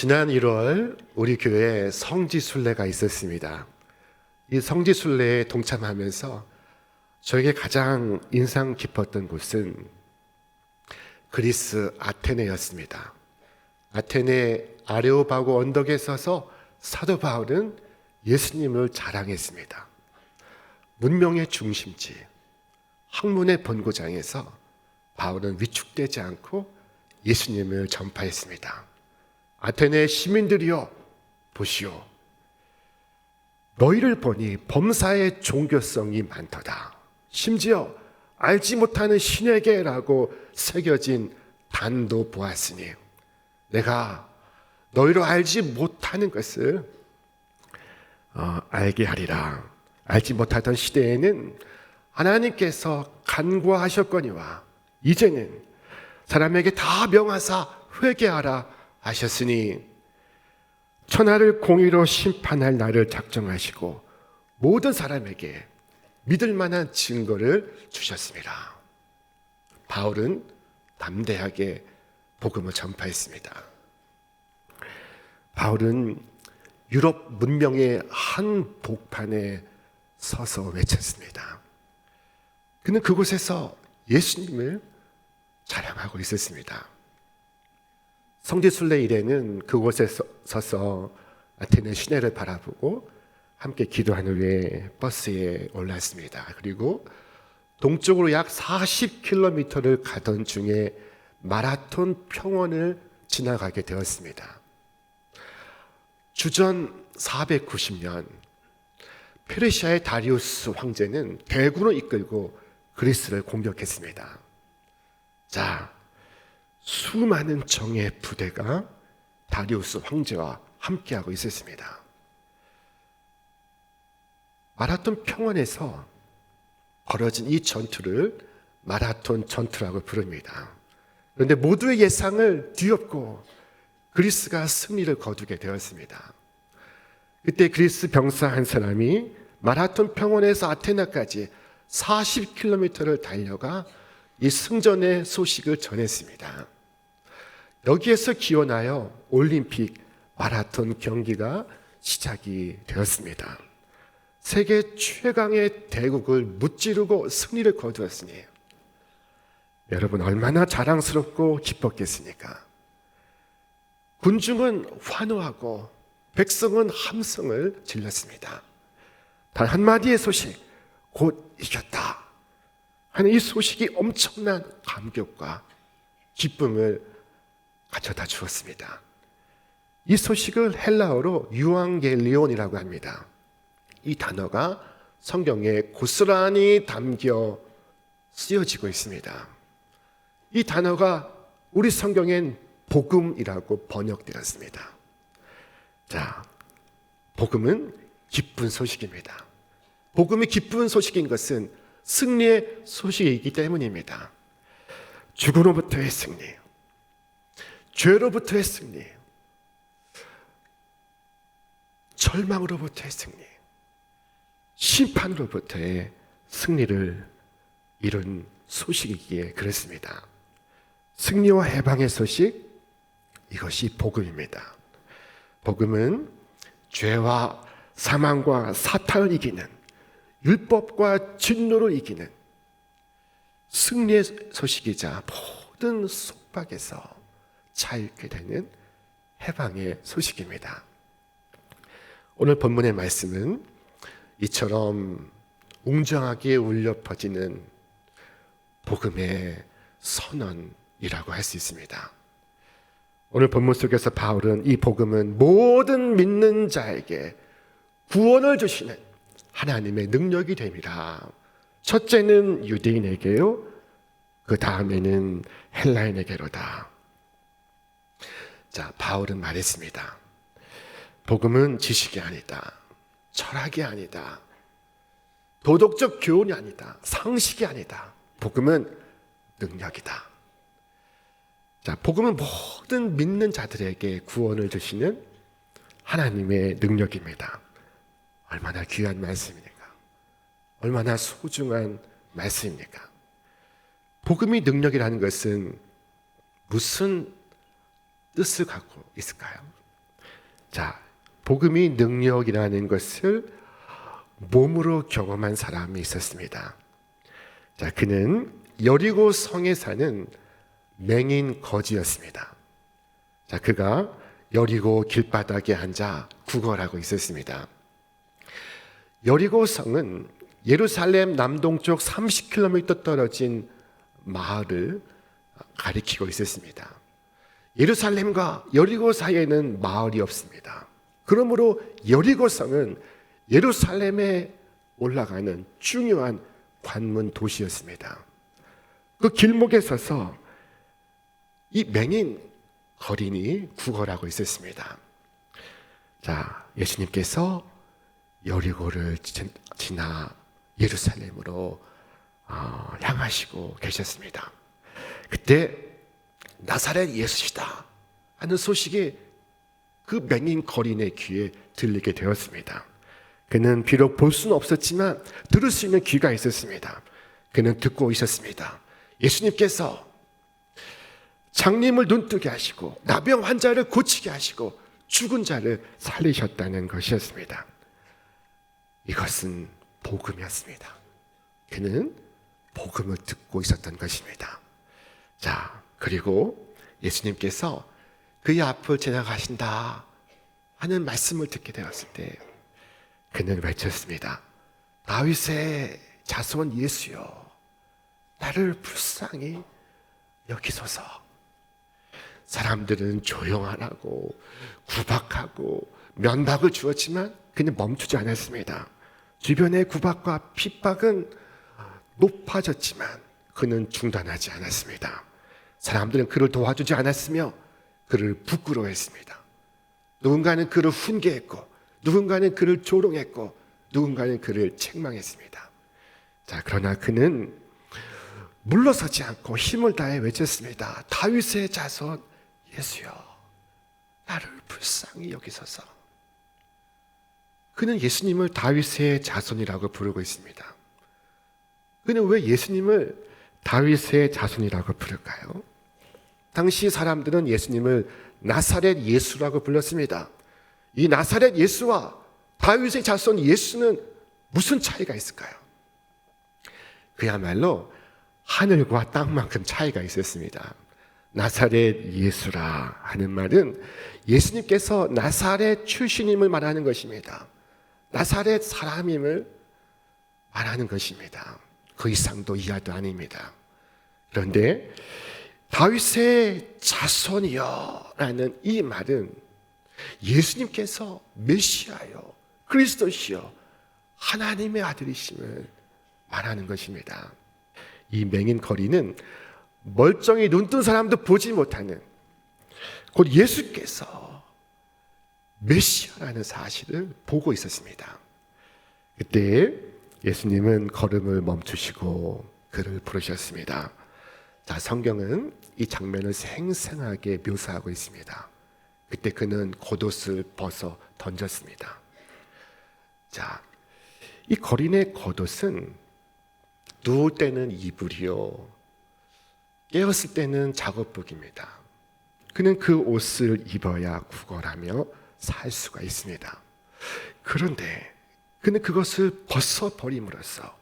지난 1월 우리 교회에 성지순례가 있었습니다. 이 성지순례에 동참하면서 저에게 가장 인상 깊었던 곳은 그리스 아테네였습니다. 아테네 아레오바고 언덕에 서서 사도 바울은 예수님을 자랑했습니다. 문명의 중심지, 학문의 본고장에서 바울은 위축되지 않고 예수님을 전파했습니다. 아테네 시민들이여 보시오. 너희를 보니 범사의 종교성이 많도다. 심지어 알지 못하는 신에게라고 새겨진 단도 보았으니 내가 너희로 알지 못하는 것을 어, 알게 하리라. 알지 못하던 시대에는 하나님께서 간구하셨거니와 이제는 사람에게 다 명하사 회개하라 하셨으니 천하를 공의로 심판할 날을 작정하시고 모든 사람에게 믿을 만한 증거를 주셨습니다. 바울은 담대하게 복음을 전파했습니다. 바울은 유럽 문명의 한 복판에 서서 외쳤습니다. 그는 그곳에서 예수님을 자랑하고 있었습니다. 성지순례 일에는 그곳에 서서 아테네 시내를 바라보고 함께 기도한 후에 버스에 올랐습니다. 그리고 동쪽으로 약 40km를 가던 중에 마라톤 평원을 지나가게 되었습니다. 주전 490년 페르시아의 다리우스 황제는 대군을 이끌고 그리스를 공격했습니다. 자, 수많은 정예 부대가 다리우스 황제와 함께하고 있었습니다. 마라톤 평원에서 벌어진 이 전투를 마라톤 전투라고 부릅니다. 그런데 모두의 예상을 뒤엎고 그리스가 승리를 거두게 되었습니다. 그때 그리스 병사 한 사람이 마라톤 평원에서 아테나까지 40km를 달려가 이 승전의 소식을 전했습니다. 여기에서 기원하여 올림픽 마라톤 경기가 시작이 되었습니다. 세계 최강의 대국을 무찌르고 승리를 거두었으니 여러분 얼마나 자랑스럽고 기뻤겠습니까? 군중은 환호하고 백성은 함성을 질렀습니다. 단 한마디의 소식, 곧 이겼다. 하는 이 소식이 엄청난 감격과 기쁨을 가져다 주었습니다. 이 소식을 헬라어로 유앙겔리온이라고 합니다. 이 단어가 성경에 고스란히 담겨 쓰여지고 있습니다. 이 단어가 우리 성경엔 복음이라고 번역되었습니다. 자, 복음은 기쁜 소식입니다. 복음이 기쁜 소식인 것은 승리의 소식이기 때문입니다. 죽음으로부터의 승리, 죄로부터의 승리, 절망으로부터의 승리, 심판으로부터의 승리를 이룬 소식이기에 그렇습니다. 승리와 해방의 소식, 이것이 복음입니다. 복음은 죄와 사망과 사탄을 이기는 율법과 진노를 이기는 승리의 소식이자 모든 속박에서 자유게 되는 해방의 소식입니다. 오늘 본문의 말씀은 이처럼 웅장하게 울려 퍼지는 복음의 선언이라고 할 수 있습니다. 오늘 본문 속에서 바울은 이 복음은 모든 믿는 자에게 구원을 주시는 하나님의 능력이 됩니다. 첫째는 유대인에게요. 그 다음에는 헬라인에게로다. 자, 바울은 말했습니다. 복음은 지식이 아니다. 철학이 아니다. 도덕적 교훈이 아니다. 상식이 아니다. 복음은 능력이다. 자, 복음은 모든 믿는 자들에게 구원을 주시는 하나님의 능력입니다. 얼마나 귀한 말씀입니까? 얼마나 소중한 말씀입니까? 복음이 능력이라는 것은 무슨 뜻을 갖고 있을까요? 자, 복음이 능력이라는 것을 몸으로 경험한 사람이 있었습니다. 자, 그는 여리고 성에 사는 맹인 거지였습니다. 자, 그가 여리고 길바닥에 앉아 구걸하고 있었습니다. 여리고 성은 예루살렘 남동쪽 30km 떨어진 마을을 가리키고 있었습니다. 예루살렘과 여리고 사이에는 마을이 없습니다. 그러므로 여리고성은 예루살렘에 올라가는 중요한 관문 도시였습니다. 그 길목에 서서 이 맹인 거린이 구걸하고 있었습니다. 자, 예수님께서 여리고를 지- 지나 예루살렘으로 어, 향하시고 계셨습니다. 그때 나사렛 예수시다 하는 소식이 그 맹인 거린의 귀에 들리게 되었습니다. 그는 비록 볼 수는 없었지만 들을 수 있는 귀가 있었습니다. 그는 듣고 있었습니다. 예수님께서 장님을 눈뜨게 하시고 나병 환자를 고치게 하시고 죽은 자를 살리셨다는 것이었습니다. 이것은 복음이었습니다. 그는 복음을 듣고 있었던 것입니다. 자, 그리고 예수님께서 그의 앞을 지나가신다 하는 말씀을 듣게 되었을 때 그는 외쳤습니다. 다윗의 자손 예수여, 나를 불쌍히 여기소서. 사람들은 조용하라고 구박하고 면박을 주었지만 그는 멈추지 않았습니다. 주변의 구박과 핍박은 높아졌지만 그는 중단하지 않았습니다. 사람들은 그를 도와주지 않았으며 그를 부끄러워했습니다. 누군가는 그를 훈계했고 누군가는 그를 조롱했고 누군가는 그를 책망했습니다. 자, 그러나 그는 물러서지 않고 힘을 다해 외쳤습니다. 다윗의 자손 예수여, 나를 불쌍히 여기소서. 그는 예수님을 다윗의 자손이라고 부르고 있습니다. 그는 왜 예수님을 다윗의 자손이라고 부를까요? 당시 사람들은 예수님을 나사렛 예수라고 불렀습니다. 이 나사렛 예수와 다윗의 자손 예수는 무슨 차이가 있을까요? 그야말로 하늘과 땅만큼 차이가 있었습니다. 나사렛 예수라 하는 말은 예수님께서 나사렛 출신임을 말하는 것입니다. 나사렛 사람임을 말하는 것입니다. 그 이상도 이하도 아닙니다. 그런데 다윗의 자손이여라는 이 말은 예수님께서 메시아요, 그리스도시요, 하나님의 아들이심을 말하는 것입니다. 이 맹인 거리는 멀쩡히 눈 뜬 사람도 보지 못하는 곧 예수께서 메시아라는 사실을 보고 있었습니다. 그때 예수님은 걸음을 멈추시고 그를 부르셨습니다. 자, 성경은 이 장면을 생생하게 묘사하고 있습니다. 그때 그는 겉옷을 벗어 던졌습니다. 자, 이 거린의 겉옷은 누울 때는 이불이요, 깨었을 때는 작업복입니다. 그는 그 옷을 입어야 구걸하며 살 수가 있습니다. 그런데 그는 그것을 벗어버림으로써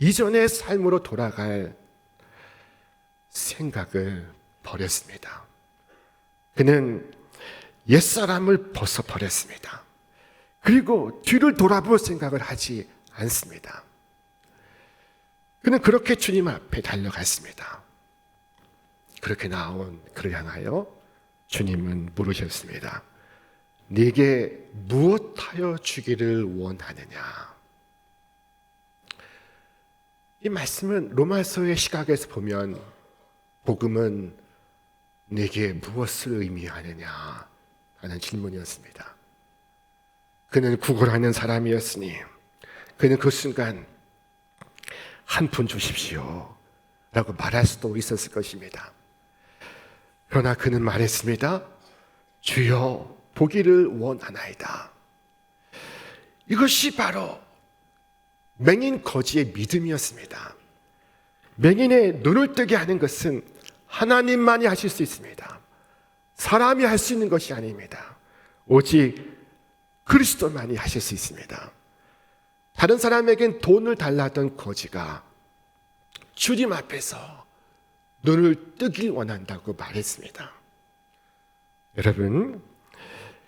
이전의 삶으로 돌아갈 생각을 버렸습니다. 그는 옛사람을 벗어버렸습니다. 그리고 뒤를 돌아볼 생각을 하지 않습니다. 그는 그렇게 주님 앞에 달려갔습니다. 그렇게 나온 그를 향하여 주님은 물으셨습니다. 네게 무엇하여 주기를 원하느냐? 이 말씀은 로마서의 시각에서 보면 복음은 내게 무엇을 의미하느냐 하는 질문이었습니다. 그는 구걸하는 사람이었으니 그는 그 순간 한 푼 주십시오 라고 말할 수도 있었을 것입니다. 그러나 그는 말했습니다. 주여 보기를 원하나이다. 이것이 바로 맹인 거지의 믿음이었습니다. 맹인의 눈을 뜨게 하는 것은 하나님만이 하실 수 있습니다. 사람이 할 수 있는 것이 아닙니다. 오직 그리스도만이 하실 수 있습니다. 다른 사람에겐 돈을 달라던 거지가 주님 앞에서 눈을 뜨길 원한다고 말했습니다. 여러분,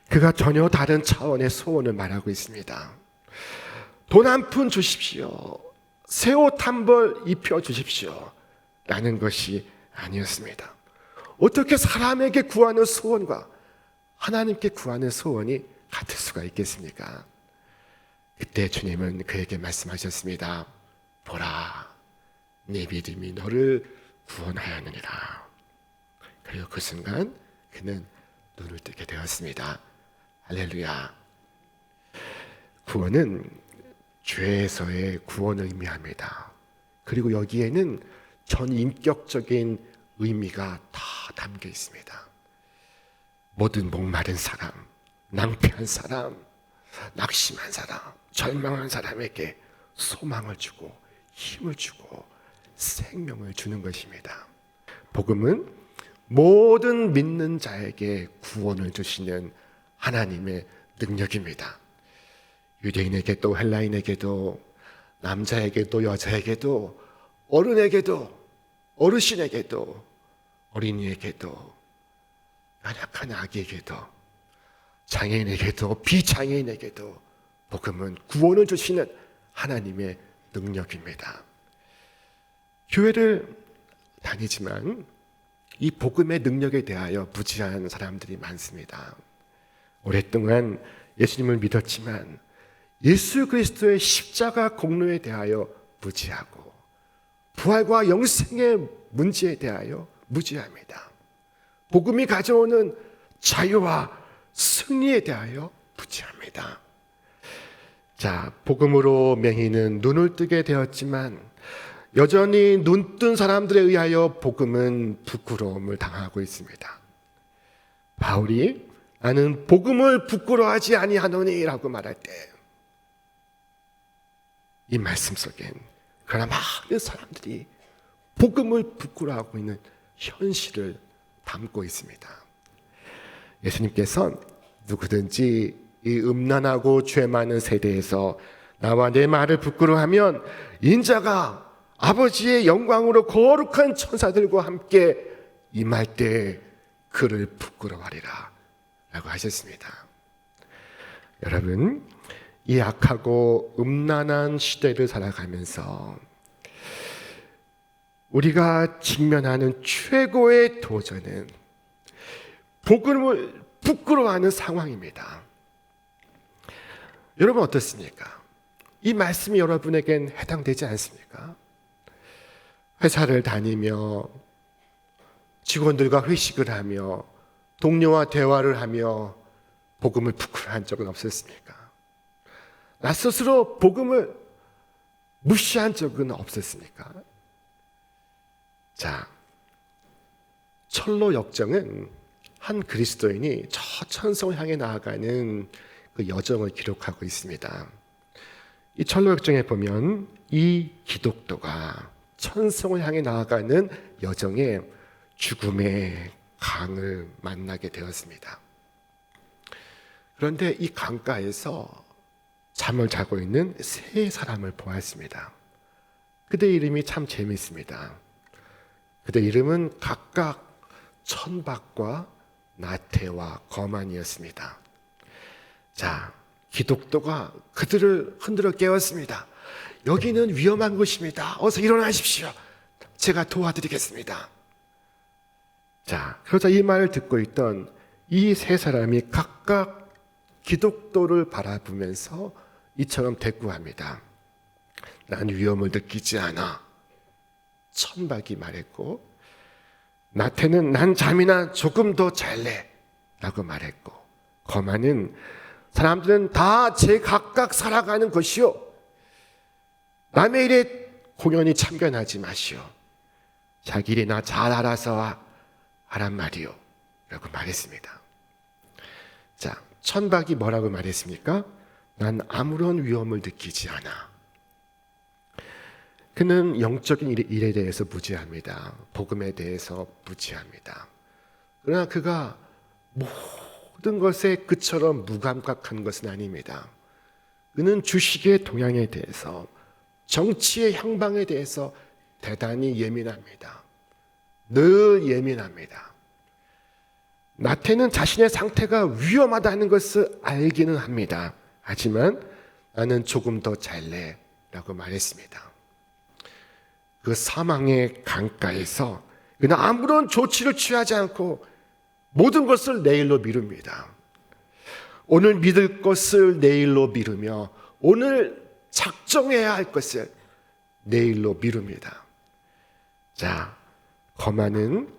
그가 전혀 다른 차원의 소원을 말하고 있습니다. 돈 한 푼 주십시오. 새 옷 한 벌 입혀 주십시오. 라는 것이 아니었습니다. 어떻게 사람에게 구하는 소원과 하나님께 구하는 소원이 같을 수가 있겠습니까? 그때 주님은 그에게 말씀하셨습니다. 보라, 내 믿음이 너를 구원하였느니라. 그리고 그 순간 그는 눈을 뜨게 되었습니다. 할렐루야. 구원은 죄에서의 구원을 의미합니다. 그리고 여기에는 전인격적인 의미가 다 담겨 있습니다. 모든 목마른 사람, 낭패한 사람, 낙심한 사람, 절망한 사람에게 소망을 주고 힘을 주고 생명을 주는 것입니다. 복음은 모든 믿는 자에게 구원을 주시는 하나님의 능력입니다. 유대인에게도 헬라인에게도 남자에게도 여자에게도 어른에게도 어르신에게도 어린이에게도 연약한 아기에게도 장애인에게도 비장애인에게도 복음은 구원을 주시는 하나님의 능력입니다. 교회를 다니지만 이 복음의 능력에 대하여 무지한 사람들이 많습니다. 오랫동안 예수님을 믿었지만 예수 그리스도의 십자가 공로에 대하여 무지하고 부활과 영생의 문제에 대하여 무지합니다. 복음이 가져오는 자유와 승리에 대하여 무지합니다. 자, 복음으로 맹인은 눈을 뜨게 되었지만 여전히 눈 뜬 사람들에 의하여 복음은 부끄러움을 당하고 있습니다. 바울이 나는 복음을 부끄러워하지 아니하노니라고 말할 때 이 말씀 속엔 그러나 많은 사람들이 복음을 부끄러워하고 있는 현실을 담고 있습니다. 예수님께서 누구든지 이 음란하고 죄 많은 세대에서 나와 내 말을 부끄러워하면 인자가 아버지의 영광으로 거룩한 천사들과 함께 임할 때 그를 부끄러워하리라 라고 하셨습니다. 여러분, 이 악하고 음란한 시대를 살아가면서 우리가 직면하는 최고의 도전은 복음을 부끄러워하는 상황입니다. 여러분 어떻습니까? 이 말씀이 여러분에겐 해당되지 않습니까? 회사를 다니며 직원들과 회식을 하며 동료와 대화를 하며 복음을 부끄러워한 적은 없었습니까? 나 스스로 복음을 무시한 적은 없었습니까? 자, 철로 역정은 한 그리스도인이 저 천성을 향해 나아가는 그 여정을 기록하고 있습니다. 이 철로 역정에 보면 이 기독도가 천성을 향해 나아가는 여정에 죽음의 강을 만나게 되었습니다. 그런데 이 강가에서 잠을 자고 있는 세 사람을 보았습니다. 그대 이름이 참 재미있습니다. 그대 이름은 각각 천박과 나태와 거만이었습니다. 자, 기독도가 그들을 흔들어 깨웠습니다. 여기는 위험한 곳입니다. 어서 일어나십시오. 제가 도와드리겠습니다. 자, 그러자 이 말을 듣고 있던 이 세 사람이 각각 기독도를 바라보면서 이처럼 대꾸합니다. 난 위험을 느끼지 않아. 천박이 말했고, 나태는 난 잠이나 조금 더 잘래. 라고 말했고, 거만은 사람들은 다 제 각각 살아가는 것이요. 남의 일에 공연히 참견하지 마시오. 자기 일이나 잘 알아서 하란 말이요. 라고 말했습니다. 자, 천박이 뭐라고 말했습니까? 난 아무런 위험을 느끼지 않아. 그는 영적인 일에 대해서 무지합니다. 복음에 대해서 무지합니다. 그러나 그가 모든 것에 그처럼 무감각한 것은 아닙니다. 그는 주식의 동향에 대해서 정치의 향방에 대해서 대단히 예민합니다. 늘 예민합니다. 나태는 자신의 상태가 위험하다는 것을 알기는 합니다. 하지만 나는 조금 더 잘래 라고 말했습니다. 그 사망의 강가에서 그는 아무런 조치를 취하지 않고 모든 것을 내일로 미룹니다. 오늘 믿을 것을 내일로 미루며 오늘 작정해야 할 것을 내일로 미룹니다. 자, 거만은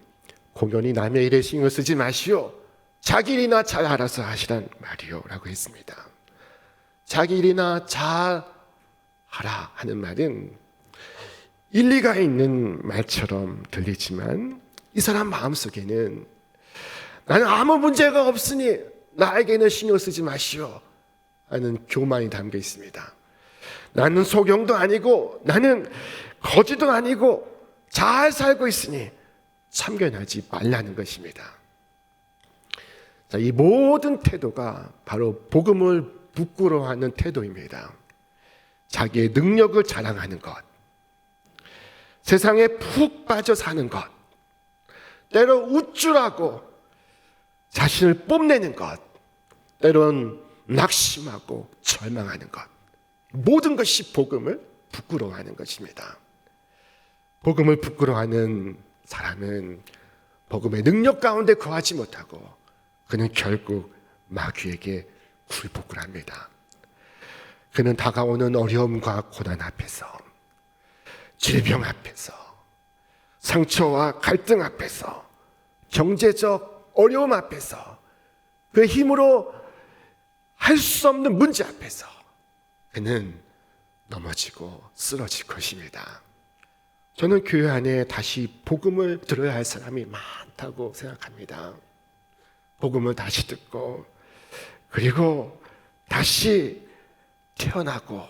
공연히 남의 일에 신경 쓰지 마시오. 자기 일이나 잘 알아서 하시란 말이요. 라고 했습니다. 자기 일이나 잘 하라 하는 말은 일리가 있는 말처럼 들리지만 이 사람 마음속에는 나는 아무 문제가 없으니 나에게는 신경 쓰지 마시오 하는 교만이 담겨 있습니다. 나는 소경도 아니고 나는 거지도 아니고 잘 살고 있으니 참견하지 말라는 것입니다. 자, 이 모든 태도가 바로 복음을 부끄러워하는 태도입니다. 자기의 능력을 자랑하는 것, 세상에 푹 빠져 사는 것, 때로 우쭐하고 자신을 뽐내는 것, 때론 낙심하고 절망하는 것, 모든 것이 복음을 부끄러워하는 것입니다. 복음을 부끄러워하는 사람은 복음의 능력 가운데 거하지 못하고 그는 결국 마귀에게 굴복을 합니다. 그는 다가오는 어려움과 고난 앞에서 질병 앞에서 상처와 갈등 앞에서 경제적 어려움 앞에서 그 힘으로 할 수 없는 문제 앞에서 그는 넘어지고 쓰러질 것입니다. 저는 교회 안에 다시 복음을 들어야 할 사람이 많다고 생각합니다. 복음을 다시 듣고 그리고 다시 태어나고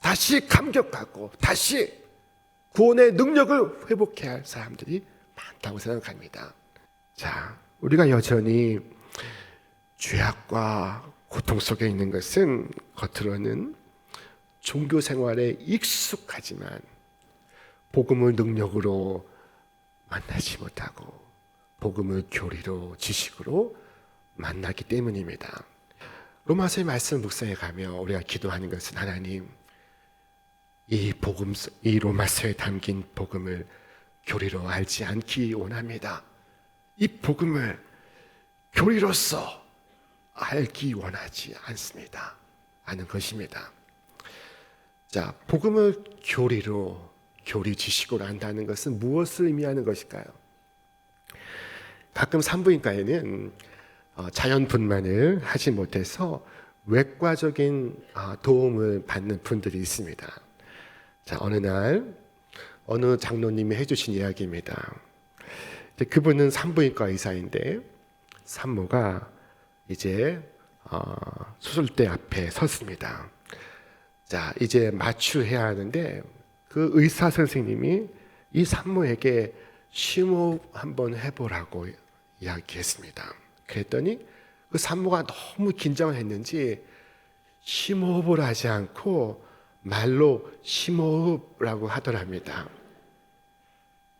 다시 감격하고 다시 구원의 능력을 회복해야 할 사람들이 많다고 생각합니다. 자, 우리가 여전히 죄악과 고통 속에 있는 것은 겉으로는 종교 생활에 익숙하지만 복음을 능력으로 만나지 못하고 복음을 교리로 지식으로 만나기 때문입니다. 로마서의 말씀 묵상에 가며 우리가 기도하는 것은 하나님 이 복음 이 로마서에 담긴 복음을 교리로 알지 않기 원합니다. 이 복음을 교리로서 알기 원하지 않습니다. 하는 것입니다. 자, 복음을 교리로 교리 지식으로 안다는 것은 무엇을 의미하는 것일까요? 가끔 산부인과에는 어, 자연 분만을 하지 못해서 외과적인 아, 도움을 받는 분들이 있습니다. 자, 어느 날 어느 장로님이 해주신 이야기입니다. 그분은 산부인과 의사인데 산모가 이제 어, 수술대 앞에 섰습니다. 자, 이제 마취해야 하는데 그 의사 선생님이 이 산모에게 심호흡 한번 해보라고 이야기했습니다. 그랬더니 그 산모가 너무 긴장을 했는지 심호흡을 하지 않고 말로 심호흡이라고 하더랍니다.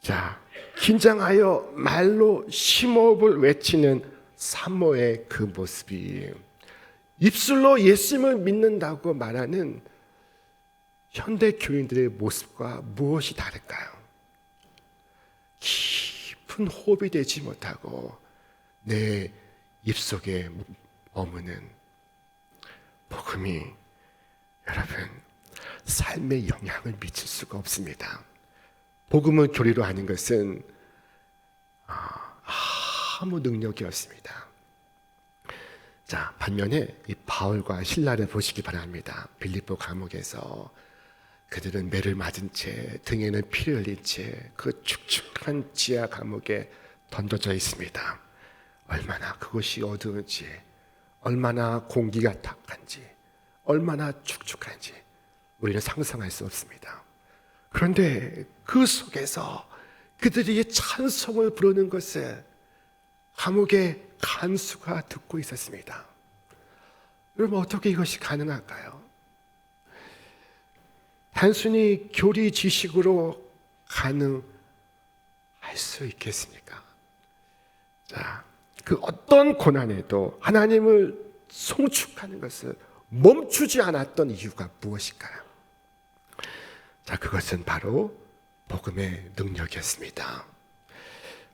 자, 긴장하여 말로 심호흡을 외치는 산모의 그 모습이 입술로 예수님을 믿는다고 말하는 현대 교인들의 모습과 무엇이 다를까요? 깊은 호흡이 되지 못하고 내 입속에 머무는 복음이 여러분 삶에 영향을 미칠 수가 없습니다. 복음을 교리로 하는 것은 아, 아무 능력이 없습니다. 자 반면에 이 바울과 신라를 보시기 바랍니다. 빌립보 감옥에서 그들은 매를 맞은 채 등에는 피를 흘린 채 그 축축한 지하 감옥에 던져져 있습니다. 얼마나 그것이 어두운지, 얼마나 공기가 탁한지, 얼마나 축축한지 우리는 상상할 수 없습니다. 그런데 그 속에서 그들이 찬송을 부르는 것에 감옥의 간수가 듣고 있었습니다. 여러분 어떻게 이것이 가능할까요? 단순히 교리 지식으로 가능할 수 있겠습니까? 자, 그 어떤 고난에도 하나님을 송축하는 것을 멈추지 않았던 이유가 무엇일까요? 자, 그것은 바로 복음의 능력이었습니다.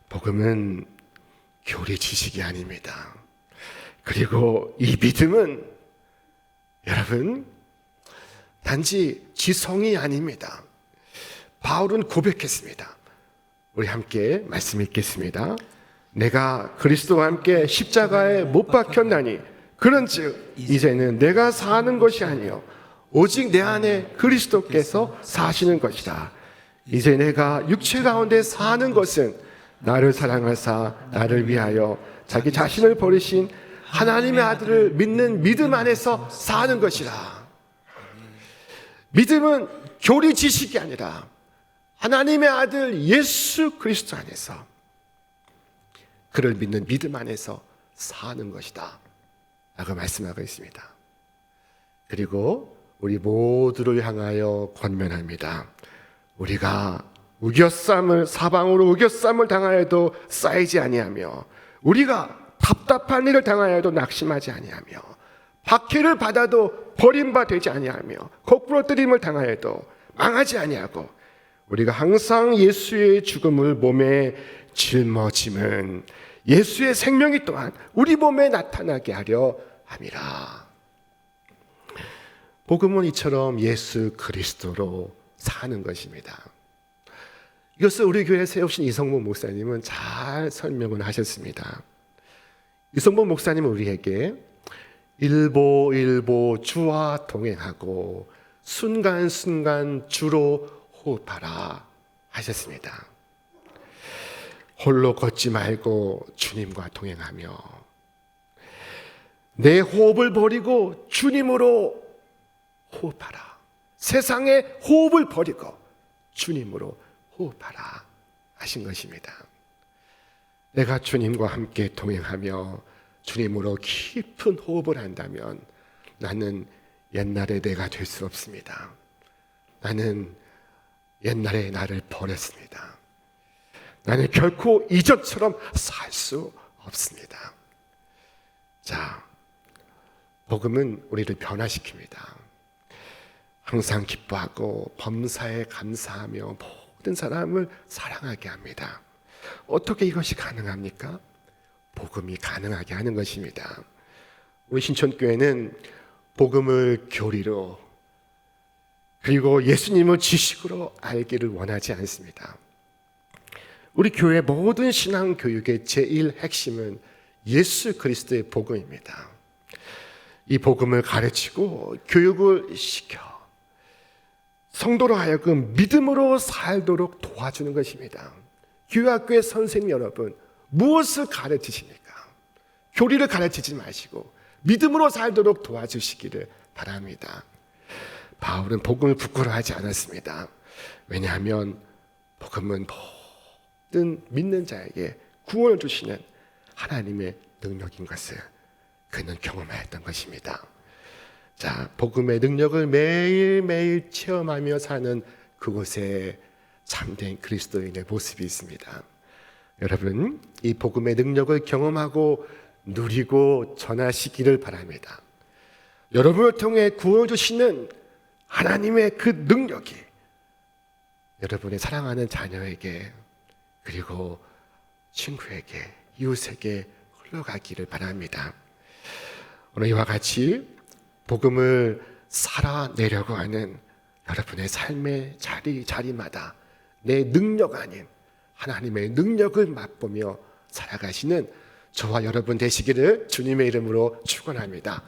복음은 교리 지식이 아닙니다. 그리고 이 믿음은 여러분 단지 지성이 아닙니다. 바울은 고백했습니다. 우리 함께 말씀 읽겠습니다. 내가 그리스도와 함께 십자가에 못 박혔나니 그런즉 이제는 내가 사는 것이 아니요 오직 내 안에 그리스도께서 사시는 것이다. 이제 내가 육체 가운데 사는 것은 나를 사랑하사 나를 위하여 자기 자신을 버리신 하나님의 아들을 믿는 믿음 안에서 사는 것이라. 믿음은 교리 지식이 아니라 하나님의 아들 예수 그리스도 안에서 그를 믿는 믿음 안에서 사는 것이다. 라고 말씀하고 있습니다. 그리고 우리 모두를 향하여 권면합니다. 우리가 우겨쌈을 사방으로 우겨쌈을 당하여도 쌓이지 아니하며 우리가 답답한 일을 당하여도 낙심하지 아니하며 박해를 받아도 버림바 되지 아니하며 거꾸로 뜨림을 당하여도 망하지 아니하고 우리가 항상 예수의 죽음을 몸에 짊어짐은 예수의 생명이 또한 우리 몸에 나타나게 하려 함이라. 복음은 이처럼 예수 그리스도로 사는 것입니다. 이것을 우리 교회에 세우신 이성모 목사님은 잘 설명을 하셨습니다. 이성모 목사님은 우리에게 일보 일보 주와 동행하고 순간순간 주로 호흡하라 하셨습니다. 홀로 걷지 말고 주님과 동행하며 내 호흡을 버리고 주님으로 호흡하라. 세상의 호흡을 버리고 주님으로 호흡하라 하신 것입니다. 내가 주님과 함께 동행하며 주님으로 깊은 호흡을 한다면 나는 옛날의 내가 될 수 없습니다. 나는 옛날의 나를 버렸습니다. 나는 결코 이전처럼 살 수 없습니다. 자, 복음은 우리를 변화시킵니다. 항상 기뻐하고 범사에 감사하며 모든 사람을 사랑하게 합니다. 어떻게 이것이 가능합니까? 복음이 가능하게 하는 것입니다. 우리 신촌교회는 복음을 교리로 그리고 예수님을 지식으로 알기를 원하지 않습니다. 우리 교회 모든 신앙 교육의 제일 핵심은 예수 그리스도의 복음입니다. 이 복음을 가르치고 교육을 시켜 성도로 하여금 믿음으로 살도록 도와주는 것입니다. 교회학교의 선생님 여러분, 무엇을 가르치십니까? 교리를 가르치지 마시고 믿음으로 살도록 도와주시기를 바랍니다. 바울은 복음을 부끄러워하지 않았습니다. 왜냐하면 복음은 모든 믿는 자에게 구원을 주시는 하나님의 능력인 것을 그는 경험하였던 것입니다. 자, 복음의 능력을 매일매일 체험하며 사는 그곳에 참된 그리스도인의 모습이 있습니다. 여러분, 이 복음의 능력을 경험하고 누리고 전하시기를 바랍니다. 여러분을 통해 구원 주시는 하나님의 그 능력이 여러분의 사랑하는 자녀에게 그리고 친구에게 이웃에게 흘러가기를 바랍니다. 오늘 이와 같이 복음을 살아내려고 하는 여러분의 삶의 자리 자리마다 내 능력 아닌 하나님의 능력을 맛보며 살아가시는 저와 여러분 되시기를 주님의 이름으로 축원합니다.